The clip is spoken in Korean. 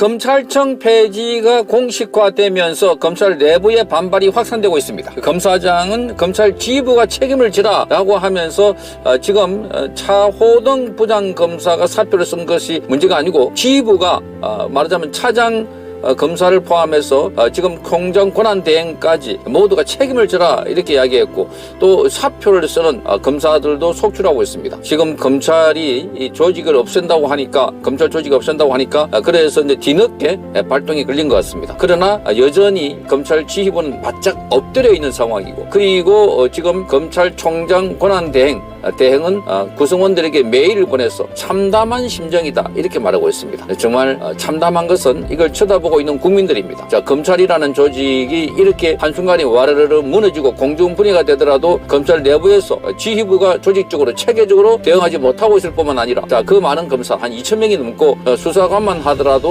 검찰청 폐지가 공식화되면서 검찰 내부의 반발이 확산되고 있습니다. 검사장은 검찰 지휘부가 책임을 지라라고 하면서 어, 지금 어, 차호동 부장검사가 사표를 쓴 것이 문제가 아니고 지휘부가 어, 말하자면 차장 어, 검사를 포함해서 어, 지금 공정 권한 대행까지 모두가 책임을 져라 이렇게 이야기했고 또 사표를 쓰는 어, 검사들도 속출하고 있습니다. 지금 검찰이 이 조직을 없앤다고 하니까 검찰 조직을 없앤다고 하니까 어, 그래서 이제 뒤늦게 에, 발동이 걸린 것 같습니다. 그러나 어, 여전히 검찰 지휘부는 바짝 엎드려 있는 상황이고 그리고 어, 지금 검찰총장 권한 대행 어, 대행은 어, 구성원들에게 메일을 보내서 참담한 심정이다 이렇게 말하고 있습니다. 정말 어, 참담한 것은 이걸 쳐다보고 있는 국민들입니다. 자 검찰이라는 조직이 이렇게 한순간에 와르르 무너지고 공중 분해가 되더라도 검찰 내부에서 지휘부가 조직적으로 체계적으로 대응하지 못하고 있을 뿐만 아니라 자그 많은 검사 한 2천 명이 넘고 어, 수사관만 하더라도